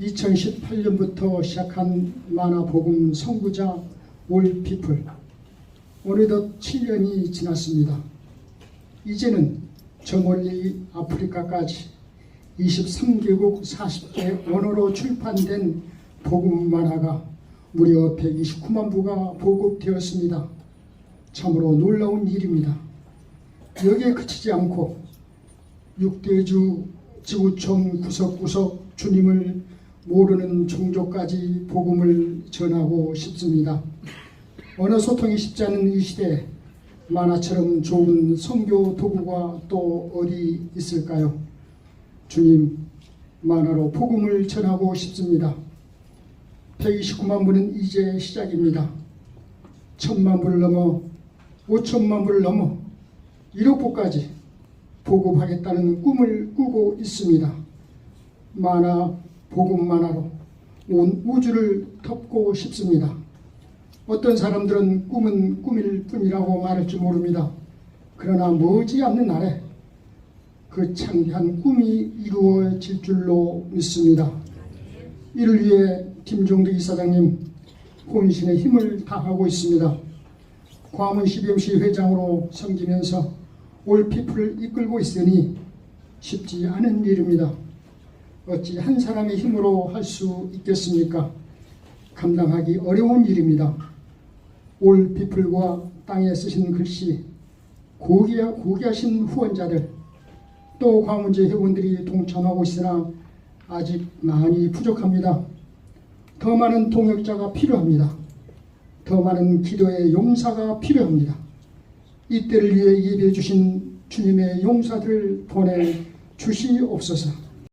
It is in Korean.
2018년부터 시작한 만화복음 선구자 올피플 어느덧 7년이 지났습니다. 이제는 저 멀리 아프리카까지 23개국 40개 언어로 출판된 복음 만화가 무려 129만 부가 보급되었습니다. 참으로 놀라운 일입니다. 여기에 그치지 않고 육대주 지구촌 구석구석 주님을 모르는 종족까지 복음을 전하고 싶습니다. 언어 소통이 쉽지 않은 이 시대에 만화처럼 좋은 선교 도구가 또 어디 있을까요? 주님, 만화로 복음을 전하고 싶습니다. 129만 부는 이제 시작입니다. 천만 부를 넘어 5천만 부를 넘어 1억 부까지 보급하겠다는 꿈을 꾸고 있습니다. 만화, 복음 만화로 온 우주를 덮고 싶습니다. 어떤 사람들은 꿈은 꿈일 뿐이라고 말할지 모릅니다. 그러나 머지 않는 날에 그 창대한 꿈이 이루어질 줄로 믿습니다. 이를 위해 김종대 이사장님 혼신의 힘을 다하고 있습니다. 광화문 CBMC 회장으로 섬기면서 올피플을 이끌고 있으니 쉽지 않은 일입니다. 어찌 한 사람의 힘으로 할 수 있겠습니까? 감당하기 어려운 일입니다. 올피플과 땅에 쓰신 글씨, 고귀하, 고귀하신 후원자들, 또 광문제 회원들이 동참하고 있으나 아직 많이 부족합니다. 더 많은 동역자가 필요합니다. 더 많은 기도의 용사가 필요합니다. 이때를 위해 예배해 주신 주님의 용사들을 보내 주시옵소서.